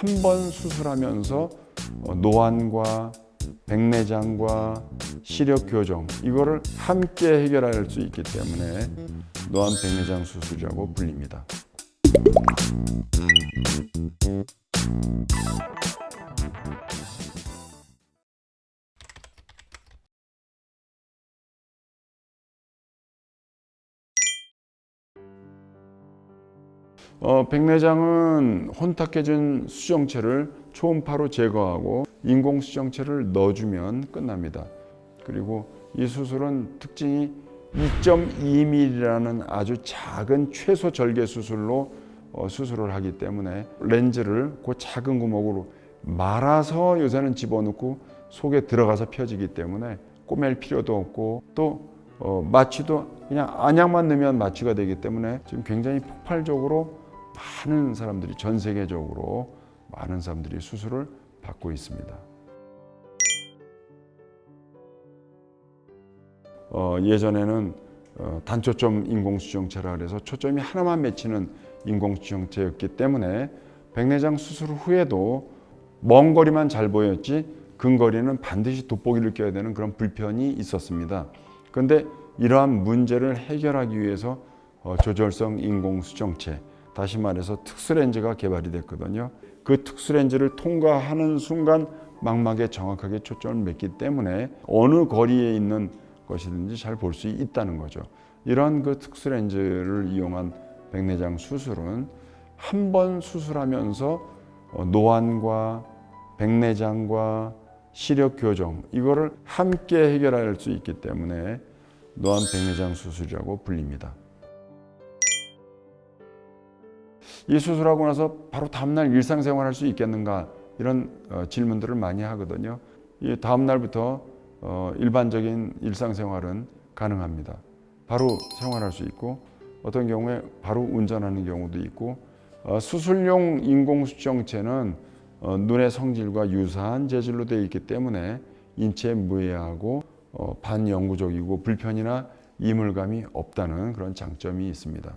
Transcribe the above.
한 번 수술하면서 어, 노안과 백내장과 시력 교정 이거를 함께 해결할 수 있기 때문에 노안 백내장 수술이라고 불립니다. 어, 백내장은 혼탁해진 수정체를 초음파로 제거하고 인공 수정체를 넣어주면 끝납니다. 그리고 이 수술은 특징이 2.2mm라는 아주 작은 최소 절개 수술로 어, 수술을 하기 때문에 렌즈를 그 작은 구멍으로 말아서 요새는 집어넣고 속에 들어가서 펴지기 때문에 꼬맬 필요도 없고 또 어, 마취도 그냥 안약만 넣으면 마취가 되기 때문에 지금 굉장히 폭발적으로 많은 사람들이 전 세계적으로 많은 사람들이 수술을 받고 있습니다. 어, 예전에는 어, 단초점 인공수정체라 그래서 초점이 하나만 맺히는 인공수정체였기 때문에 백내장 수술 후에도 먼 거리만 잘 보였지 근거리는 반드시 돋보기를 껴야 되는 그런 불편이 있었습니다. 그런데 이러한 문제를 해결하기 위해서 어, 조절성 인공수정체 다시 말해서 특수렌즈가 개발이 됐거든요. 그 특수렌즈를 통과하는 순간 망막에 정확하게 초점을 맺기 때문에 어느 거리에 있는 것이든지 잘 볼 수 있다는 거죠. 이러한 그 특수렌즈를 이용한 백내장 수술은 한 번 수술하면서 어, 노안과 백내장과 시력 교정 이거를 함께 해결할 수 있기 때문에 노안 백내장 수술이라고 불립니다. 이 수술하고 나서 바로 다음날 일상생활 할 수 있겠는가 이런 어, 질문들을 많이 하거든요. 이 다음날부터 어, 일반적인 일상생활은 가능합니다. 바로 생활할 수 있고 어떤 경우에 바로 운전하는 경우도 있고 어, 수술용 인공수정체는 어, 눈의 성질과 유사한 재질로 되어 있기 때문에 인체에 무해하고 어, 반영구적이고 불편이나 이물감이 없다는 그런 장점이 있습니다.